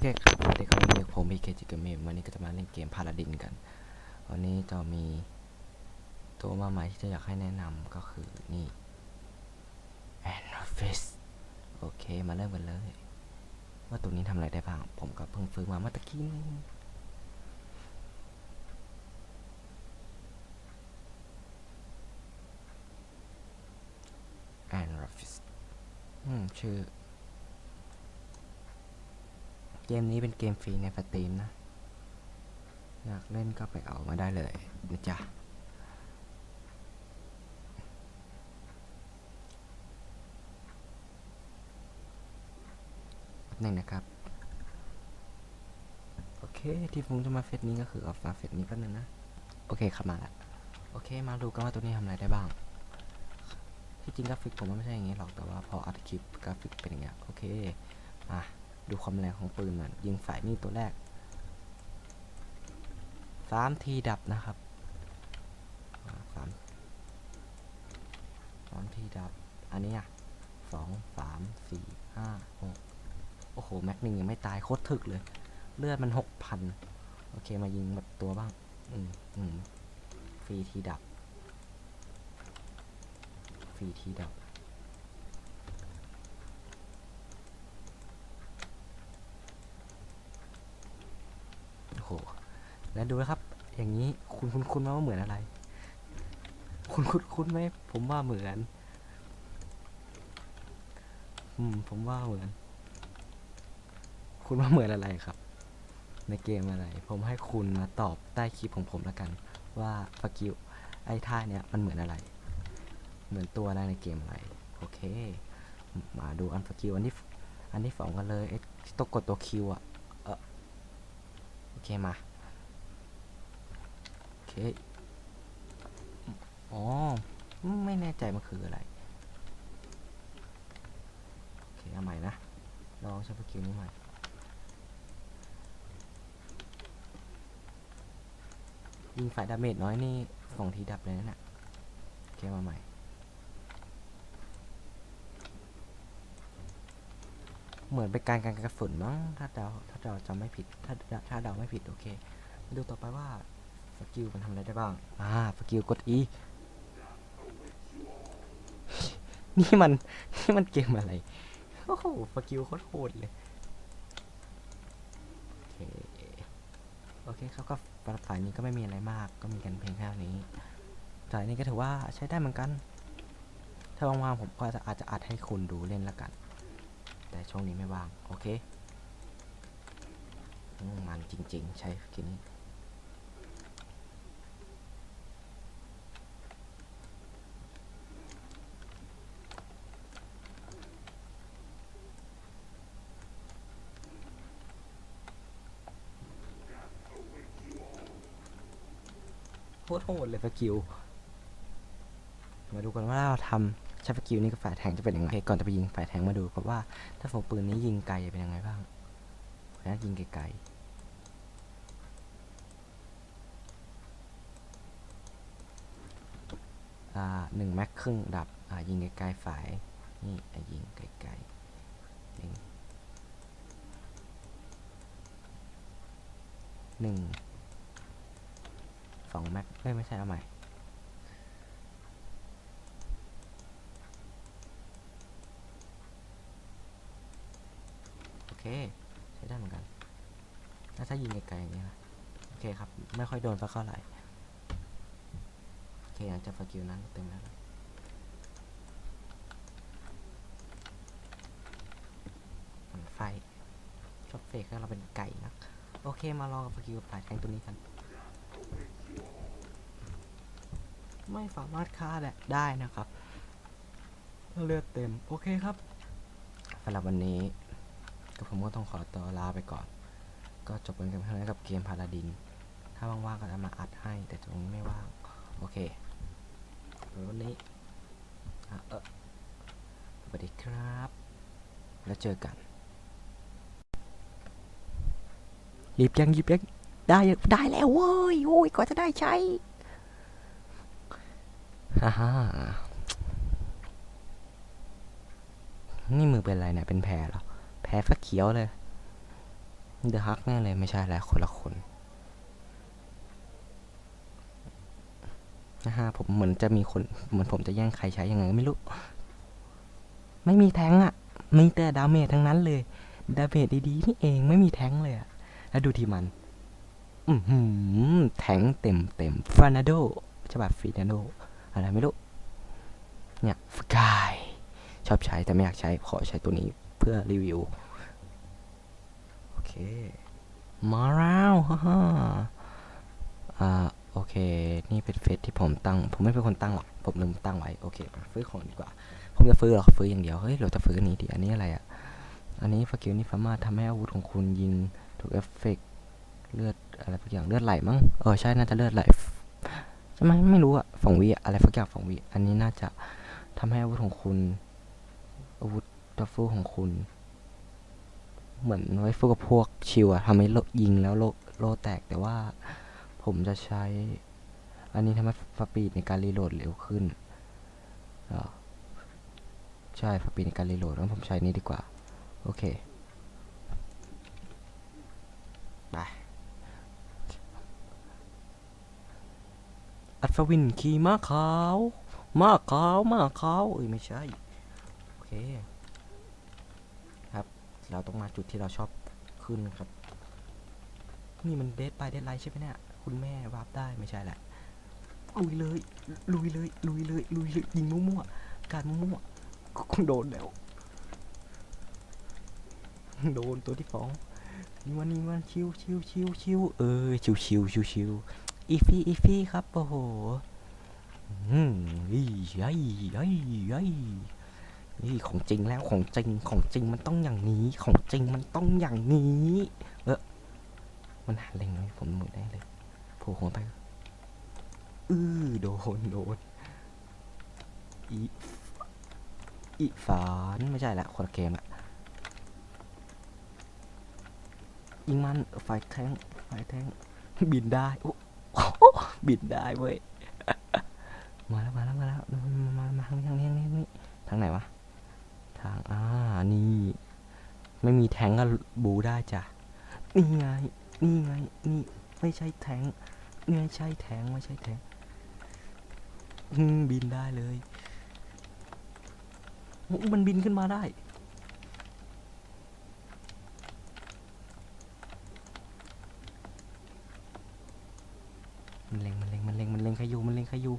เคครับสวัสดีครับวันนี้ผมพีเคจิกเมมวันนี้ก็จะมาเล่นเกมพาราดินกัน วันนี้จะมีตัวมาใหม่ที่จะอยากให้แนะนำก็คือนี่แอนนฟิสโอเค มาเริ่มกันเลย ว่าตัวนี้ทำอะไรได้บ้าง ผมก็เพิ่งซื้อมาเมื่อตะกี้นี้แอนนฟิสอืมชื่อ เกมนี้เป็นเกมฟรีในสตรีมนะ อยากเล่นก็ไปเอามาได้เลยนะจ๊ะหนึ่งนะครับ โอเค ที่ผมจะมาเฟซนี้ก็คือเอามาเฟซนี้แป๊บนึงนะ โอเคครับมาละโอเค มาดูกันว่าตัวนี้ทำอะไรได้บ้าง ที่จริงกราฟิกผมมันไม่ใช่อย่างนี้หรอก แต่ว่าพออัดคลิปกราฟิกเป็นอย่างเงี้ย โอเค มา ดูความแรงของปืนมันยิงฝ่ายนี่ตัวแรกสามทีดับนะครับสามสามทีดับ อันนี้อะสองสามสี่ห้าหกโอ้โห แม็กหนึ่งยังไม่ตายโคตรถึกเลย เลือดมันหกพันโอเคมายิงแบบตัวบ้าง อืมอืมฟรีทีดับฟรีทีดับ โอ้โห แล้วดูนะครับ อย่างนี้คุณคุณคุณว่าเหมือนอะไร คุณคุณคุณไหมผมว่าเหมือน อืม ผมว่าเหมือน คุณว่าเหมือนอะไรครับ ในเกมอะไร ผมให้คุณมาตอบใต้คลิปของผมแล้วกัน ว่าฟกิวไอ้ท่าเนี้ยมันเหมือนอะไร เหมือนตัวอะไรในเกมอะไร โอเค มาดูอันฟกิวอันที่อันที่สองกันเลยไอ้ต้องกดตัวคิวอะเออโอเคมา อเคอ๋อ ไม่แน่ใจมันคืออะไร โอเค เอาใหม่นะ ลองใช้สกิลนี้ใหม่ ยิงฝ่ายดาเมจน้อยนี่สองทีดับเลยนะน่ะโอเค มาใหม่เหมือนเป็นการการกระสุนมั้งถ้าเดาถ้าเดาจำไม่ผิด ถ้าถ้าเดาไม่ผิด โอเค มาดูต่อไปว่า สกิลมันทำอะไรได้บ้าง อ่า สกิลกด E นี่มัน นี่มันเกมอะไร โอ้โห สกิลโคตรโหดเลย โอเค โอเคครับก็ฝ่ายนี้ก็ไม่มีอะไรมาก ก็มีกันเพียงแค่นี้ฝ่ายนี้ก็ถือว่าใช้ได้เหมือนกัน ถ้าว่างๆผมก็จะอาจจะอัดให้คุณดูเล่นละกัน แต่ช่วงนี้ไม่ว่าง โอเค มันจริงๆ ใช้กิลนี้ โหดเลยสกิล มาดูกันว่าเราทำใช้สกิลนี้กับฝ่ายแทงจะเป็นยังไง ก่อนจะไปยิงฝ่ายแทงมาดูครับว่า ถ้าผมปืนนี้ยิงไกลจะเป็นยังไงบ้างขออนุญาตยิงไกลๆอ่าหนึ่งแม็กครึ่งดับ อ่ายิงไกลๆฝ่าย นี่ยิงไกลๆหนึ่งหนึ่ง องแม็กเอ้ยไม่ใช่เอาใหม่โอเคใช้ได้เหมือนกันถ้าถ้ายิงไกลๆอย่างนี้นะโอเคครับ ไม่ค่อยโดนสักเท่าไหร่โอเคหลังจากสกิลนั้นเต็มแล้วไฟชอบเฟกให้เราเป็นไก่นักโอเคมาลองกับสกิลปลายแทงตัวนี้กัน ไม่สามารถฆ่าแหละได้นะครับ เลือดเต็ม โอเคครับสำหรับวันนี้ก็ผมก็ต้องขอตัวลาไปก่อน ก็จบกันกันเท่านี้กับเกมพาราดิน ถ้าว่างๆก็จะมาอัดให้ แต่ตรงนี้ไม่ว่าง โอเควันนี้อะเออสวัสดีครับ แล้วเจอกันรีบยังรีบยังได้ได้แล้วเว้ยโอ้ยกว่าจะได้ใช้ ฮ่าฮ่านี่มือเป็นอะไรเนี่ย เป็นแผลเหรอ แผลฟักเขียวเลย เดอะฮักแน่เลย ไม่ใช่แล้วคนละคนนะฮะผมเหมือนจะมีคน เหมือนผมจะแย่งใครใช้ยังไงก็ไม่รู้ ไม่มีแทงค์อะมีแต่ดาเมจทั้งนั้นเลย ดาเมจดีๆนี่เองไม่มีแทงเลยอะแล้วดูที่มัน อือหือแทงเต็มเต็มฟานาโดฉบับฟีนาโด อะไรไม่รู้ เนี่ยฟกายชอบใช้แต่ไม่อยากใช้ ขอใช้ตัวนี้เพื่อรีวิว โอเค มาแล้วฮ่าฮ่าอ่าโอเค นี่เป็นเฟซที่ผมตั้ง ผมไม่เป็นคนตั้งหรอก ผมลืมตั้งไว้ โอเคไปซื้อของดีกว่า ผมจะซื้อหรอซื้ออย่างเดียว เฮ้ย เราจะซื้ออันนี้ดิอันนี้อะไรอะ อันนี้สกิลนี่สามารถทำให้อาวุธของคุณยิงถูกเอฟเฟกต์เลือดอะไรสักอย่างเลือดไหลมั้ง เออใช่ น่าจะเลือดไหล ใช่ไหมไม่รู้อะสองวิอะอะไรสักอย่างสองวิอันนี้น่าจะทำให้อาวุธของคุณอาวุธดัฟเฟิลของคุณ เหมือนไว้ฟูกับพวกชิวอะทำให้โลยิงแล้วโลโลแตกแต่ว่าผมจะใช้ อันนี้ทำให้สปีดในการรีโหลดเร็วขึ้นใช่สปีดในการรีโหลดแล้วผมใช้นี้ดีกว่า โอเค ไป อัศวินขี่ม้าขาวม้าขาวม้าขาวเอ้ยไม่ใช่ โอเค ครับ เราต้องมาจุดที่เราชอบขึ้นครับ นี่มันเดทไปเดทไลท์ใช่ไหมเนี่ย คุณแม่วาร์ปได้ไม่ใช่แหละลุยเลย ลุยเลย ลุยเลย ลุยเลย ยิงมั่วๆ การมั่วๆก็คงโดนแล้ว โดนตัวที่สองนี่วันนี้วันชิวชิวชิวชิวเออชิวชิวชิวชิว อีฟี่อีฟี่ครับโอ้โหอืมอียัยยัยยัยนี่ของจริงแล้วของจริงของจริงมันต้องอย่างนี้ของจริงมันต้องอย่างนี้ เออมันหันเล็งไว้ผมหมุนได้เลยโผล่หัวไปอือโดนโดนอีอีฝานไม่ใช่ละคนละเกมละยิงมันไฟแทงไฟแทงบินได้โอ้ บินได้เว้ย มาแล้วมาแล้วมาแล้วมามามาทางนี้ทางนี้ทางนี้ทางไหนวะ ทางอ่านี่ ไม่มีแทงก็บูได้จ้ะ นี่ไง นี่ไง นี่ไม่ใช่แทงนี่ไม่ใช่แทงไม่ใช่แทงบินได้เลย มันบินขึ้นมาได้ มันเล็งมันเล็งมันเล็งมันเล็งใคร อยู่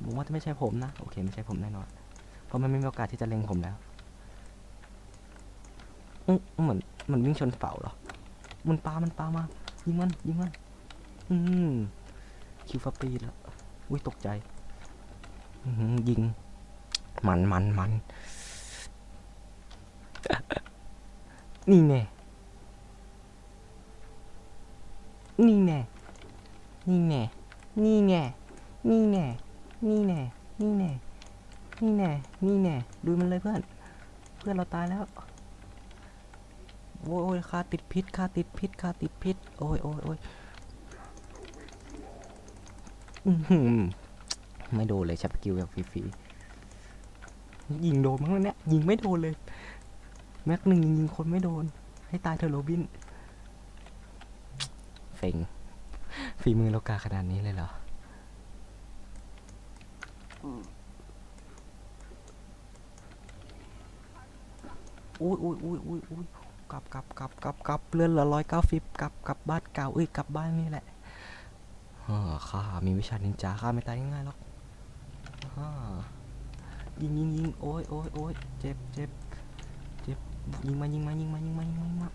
มันเล็งใครอยู่ผมว่าจะไม่ใช่ผมนะ โอเค ไม่ใช่ผมแน่นอน เพราะมันไม่มีโอกาสที่จะเล็งผมแล้วอื้อเหมือนเหมันวิ่งชนเสาเหรอ มันปา มันปามา ยิงมัน ยิงมัน อืมคิวฟาปีแล้ว อุ้ยตกใจอืยิง มันมันมันนี่แน่ นี่แน่ นี่แน่ นี่แน่ นี่แน่ นี่แน่ นี่แน่ นี่แน่ นี่แน่ ดูมันเลยเพื่อน เพื่อนเราตายแล้วโอ้ยโอ้ยคาติดพิษคาติดพิษคาติดพิษ โอ้ยโอ้ยโอ้ยไม่โดนเลยชับกิวแบบฟรีๆ ยิงโดนมั้งเนี่ย ยิงไม่โดนเลย แม็กหนึ่งยิงคนไม่โดน ให้ตายเธอโรบิน เฟงฝีมือเรากาขนาดนี้เลยเหรอ อุ้ยอุ้ยอุ้ยอุ้ยอุ้ยกลับกลับกลับกลับกลับเลื่อนละร้อยเก้าสิบกลับกลับบ้านเก่าเอ้ยกลับบ้านนี่แหละฮ่าข้ามีวิชานินจาข้าไม่ตายง่ายๆหรอกฮ่ายิงยิงยิงโอ้ยโอ้ยโอ้ยเจ็บเจ็บเจ็บยิงมายิงมายิงมายิงมายิงมา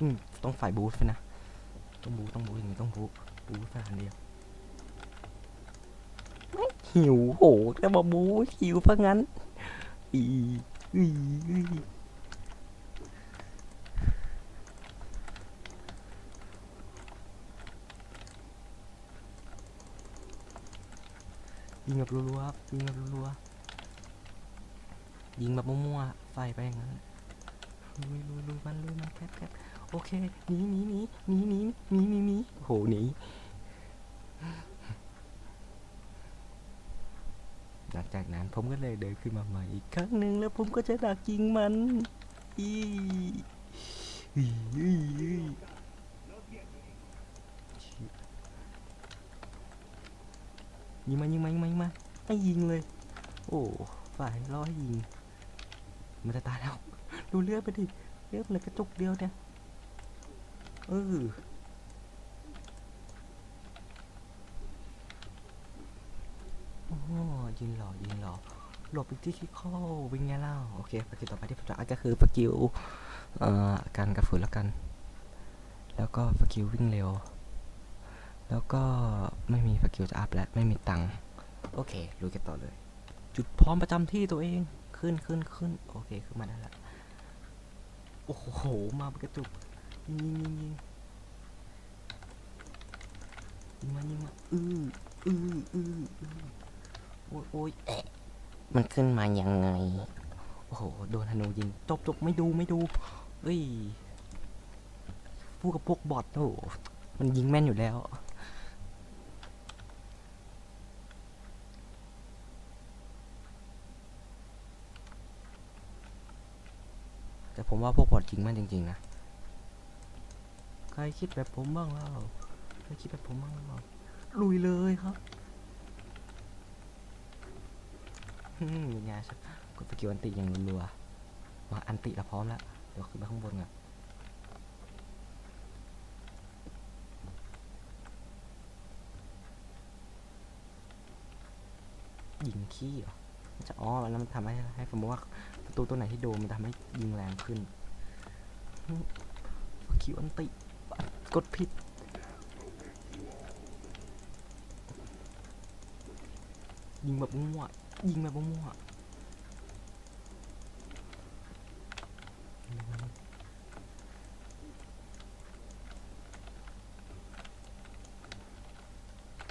อืมต้องฝ่ายบูสไปนะ ต้องบูต้องบูอย่างนี้ต้องบูบูฝ่ายคนเดียวไม่หิวโหจะมาบูหิวเพราะงั้น อีอีอียิงแบบรัวๆครับยิงแบบรัวๆยิงแบบมั่วๆใส่ไปอย่างนั้นลุยลุยลุยมันลุยมันแคบแคบ โอเคหนีหนีหนีหนีหนีหนีหนีหนีโหหนีหลังจากนั้นผมก็เลยเดินขึ้นมาใหม่อีกครั้งหนึ่งแล้วผมก็จะดักยิงมันอีอีอียิงมายิงมายิงมายิงมาให้ยิงเลย โอ้ฝ่ายร้อให้ยิง มันจะตายแล้ว ดูเลือดไปดิ เลือดเหลือกระจุกเดียวเนี่ย เออโอ้ยิงหล่อยิงหล่อหลบอีกที่คิดข้าวิ่งไงเล่าโอเคสกิลต่อไปที่ผมจะอัดก็คือสกิลเอ่อการกระฝืนแล้วกัน แล้วก็สกิลวิ่งเร็ว แล้วก็ไม่มีสกิลจะอัพและไม่มีตังค์โอเคลุยกันต่อเลย จุดพร้อมประจำที่ตัวเองขึ้นขึ้นขึ้นโอเคขึ้นมาได้แล้วโอ้โห มาเป็นกระจุก ยิงยิงยิงยิงยิงมายิงมาอืออืออืออือโอ้ยโอ้ยแอะมันขึ้นมายังไง โอ้โห โดนธนูยิง จบจบไม่ดูไม่ดูเอ้ยพูดกับพวกบอทโอ้โหมันยิงแม่นอยู่แล้ว แต่ผมว่าพวกบอทจริงแม่นจริงๆนะ รคิดแบบผมบ้างเล่าใครคิดแบบผมบ้างเล่าลุยเลยครับฮึยังไงสักกดสกิลอันติอย่างรัวๆมาอันติเราพร้อมแล้วเดี๋ยวขึ้นไปข้างบนก่อนยิงขี้เหรอมันจะอ๋อแล้วมันทำให้ให้สมมติว่าประตูตัวไหนที่โดนมันทำให้ยิงแรงขึ้นฮึสกิลอันติ กดผิด ยิงแบบมั่วยิงแบบมั่ว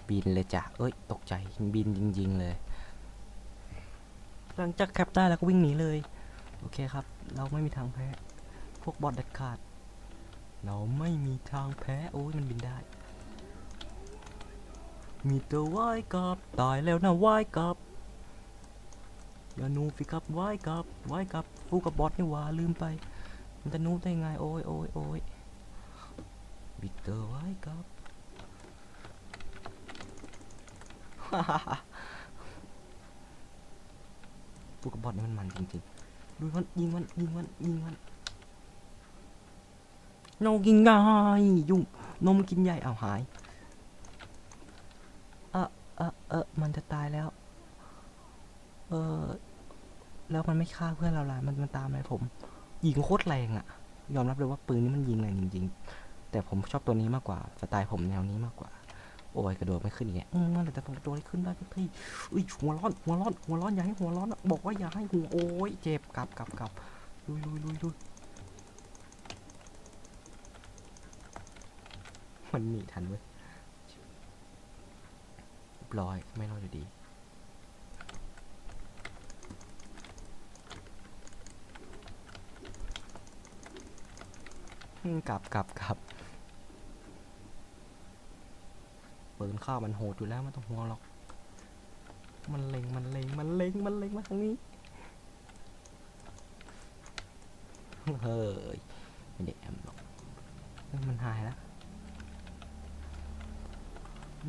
บินเลยจ้ะ เอ้ย ตกใจ บินจริง ๆ เลย หลังจากแคปได้แล้วก็วิ่งหนีเลย โอเคครับ เราไม่มีทางแพ้ พวกบอทเด็ดขาด เราไม่มีทางแพ้ โอ้ยมันบินได้ มีแต่ว่ายกลับ ตายแล้วนะว่ายกลับอย่านูฟิครับว่ายกลับว่ายกลับฟูกับบอทนี่ว่าลืมไป มันจะนูได้ไง โอ้ยโอ้ยโอ้ยวิกเตอร์ว่ายกลับฟูกับบอทนี่มันมันจริงๆดูมันยิงมันยิงมันยิงมัน โนกินง่ายยุ่งนมกินใหญ่เอาหายเออเออเออมันจะตายแล้ว เออแล้วมันไม่ฆ่าเพื่อนเราละมันมันตามอะไรผมยิงโคตรแรงอะยอมรับเลยว่าปืนนี้มันยิงแรงจริง ๆ แต่ผมชอบตัวนี้มากกว่าสไตล์ผมแนวนี้มากกว่า โอ้ยกระโดดไม่ขึ้นอีกแล้วอืมนั่นแหละแต่ต้องกระโดดให้ขึ้นได้ทุกทีเอ้ยหัวร้อนหัวร้อนหัวร้อนอย่าให้หัวร้อนอะบอกว่าอย่าให้หัวโอ้ยเจ็บกลับกลับกลับลุยลุยลุยลุย มันหนีทันเว้ยเรียบร้อยไม่รอดอยู่ดี กลับกลับกลับปืนข้าวมันโหดอยู่แล้วไม่ต้องห่วงหรอก มันเล็งมันเล็งมันเล็งมันเล็งมาทางนี้ เฮ้ย ไม่ได้แอมหรอก มันหายแล้ว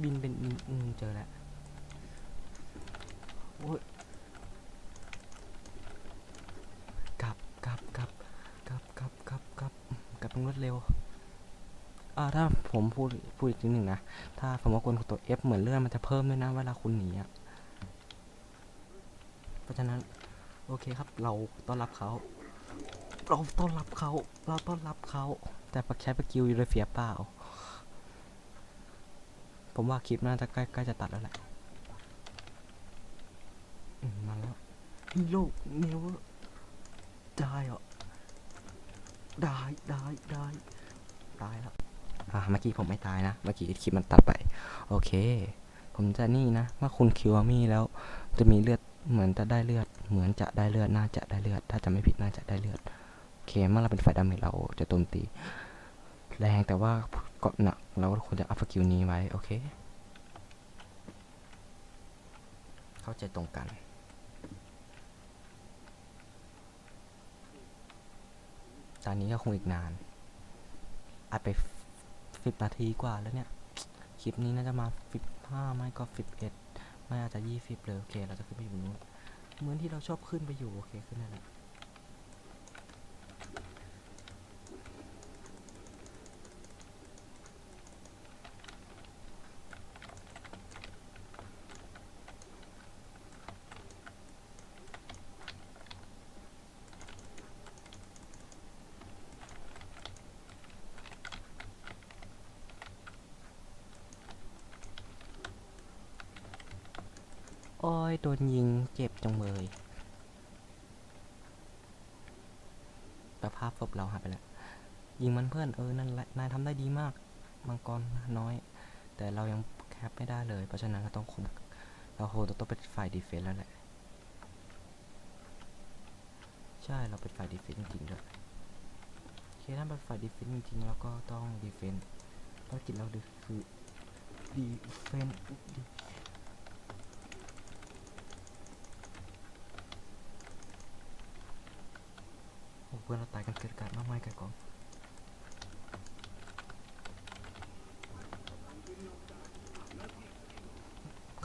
บินเป็นอืมอืมเจอแล้วโอ้ยกลับกลับกลับกลับกลับกลับกลับกลับตรงรวดเร็วอ่าถ้าผมพูดพูดอีกทีหนึ่งนะ ถ้าสมมติว่าคุณกดตัว F เหมือนเลื่อนมันจะเพิ่มด้วยนะเวลาคุณหนีอะเพราะฉะนั้นโอเคครับ เราต้อนรับเขา เราต้อนรับเขา เราต้อนรับเขา แต่ปักใช้ประกิลอยู่เลยเสียเปล่า ผมว่าคลิปน่าจะใกล้ใกล้จะตัดแล้วแหละมาแล้วฮีโร่เนเวอร์ได้เหรอได้ได้ได้ตายแล้วอ่าเมื่อกี้ผมไม่ตายนะ เมื่อกี้คลิปมันตัดไป โอเค ผมจะนี่นะว่าคุณคิวมี่แล้ว จะมีเลือดเหมือนจะได้เลือด เหมือนจะได้เลือด น่าจะได้เลือด ถ้าจะไม่ผิดน่าจะได้เลือด โอเค เมื่อเราเป็นฝ่ายดาเมจเราจะโจมตี แรงแต่ว่า ก็หนักเราก็ควรจะอัพสกิลนี้ไว้ โอเค เข้าใจตรงกัน ตอนนี้ก็คงอีกนานอัดไปสิบนาทีกว่าแล้วเนี่ย คลิปนี้น่าจะมาสิบห้าไม่ก็สิบเอ็ดไม่อาจจะยี่สิบเลย โอเค เราจะขึ้นไปอยู่นู้นเหมือนที่เราชอบขึ้นไปอยู่ โอเค ขึ้นได้แล้ว โอ้ยโดนยิงเจ็บจังเลยสภาพศพเราหายไปแล้ว ยิงมันเพื่อนเออนั่นแหละนายทำได้ดีมากมังกรน้อย แต่เรายังแคปไม่ได้เลย เพราะฉะนั้นเราต้องคุมเราโหต้องเป็นฝ่ายดีเฟนส์แล้วแหละ ใช่เราเป็นฝ่ายดีเฟนส์จริงๆด้วยโอเคถ้าเป็นฝ่ายดีเฟนส์จริงๆเราก็ต้องดีเฟนส์ภารกิจเราคือคือดีเฟนส์ โอ้เพื่อนเราตายกันเกิดการมากมายไก่กอง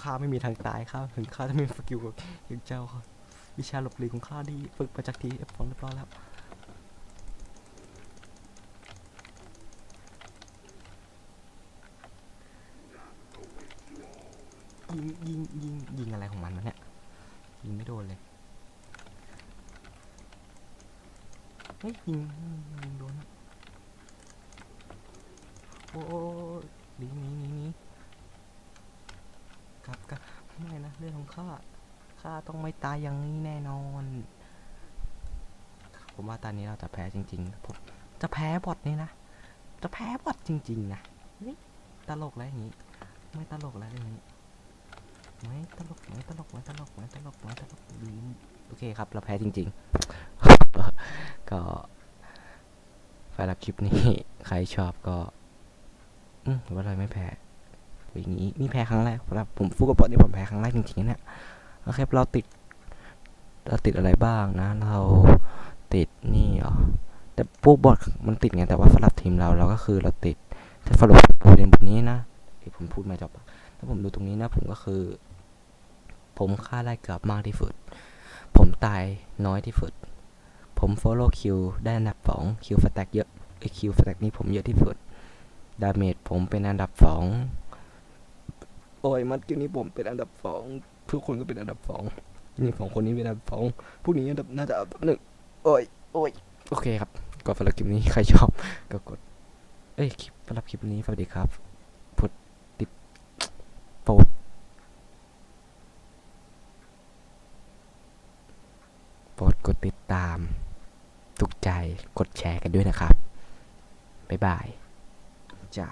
ข้าไม่มีทางตายข้าถึงข้าจะมีสกิลแบบอย่างเจ้าค่ะวิชาหลบหลีกของข้าที่ฝึกมาจากทีเอฟฟอนเรียบร้อยแล้วยิงยิงยิงยิงอะไรของมันวะเนี่ยยิงไม่โดนเลย ฮ้ยยิงยิงโดนอะโอ้โอ้โอ้หนีหนีหนีหนีกลับกลับไม่นะเรื่องของข้าข้าต้องไม่ตายอย่างนี้แน่นอน ผมว่าตอนนี้เราจะแพ้จริงๆผมจะแพ้บอทนี่นะ จะแพ้บอทจริง ๆ นะตลกแล้วอย่างนี้ ไม่ตลกแล้วอย่างนี้ไม่ตลกไม่ตลกไม่ตลกไม่ตลกไม่ตลกดีโอเคครับ เราแพ้จริง ๆ ก็สำหรับคลิปนี้ ใครชอบก็อืมว่าเรไม่แพ้อย่างนี้นี่แพ้ครั้งแรกสำหรับผมฟูกกับบอนี่ผมแพ้ครั้งแรกจริงๆนะเนี่ยโอเคเราติด เราติดอะไรบ้างนะ เราติดนี่เหรอแต่พวกบอทมันติดไงแต่ว่าสำหรับทีมเราเราก็คือเราติดถ้าสรุปประเด็นบทนี้นะเอ้ยผมพูดม่จบถ้าผมดูตรงนี้นะผมก็คือ ผมฆ่าได้เกือบมากที่สุด ผมตายน้อยที่สุด ผม follow Q ได้อันดับสอง Q สแต็กเยอะไอ Q สแต็กนี้ผมเยอะที่สุด ดาเมจผมเป็นอันดับสองโอ้ยมัดกิวนี้ผมเป็นอันดับสองทุกคนก็เป็นอันดับสองนี่สองคนนี้เป็นอันดับสองพวกนี้อันดับน่าจะอันดับหนึ่งโอ้ยโอ้ยโอเคครับก็สำหรับคลิปนี้ใครชอบก็กด เอ้ยคลิปสำหรับคลิปนี้สวัสดีครับกดติดโปรดโปรดกดติดตาม ถูกใจกดแชร์กันด้วยนะครับ บ๊ายบายจ้า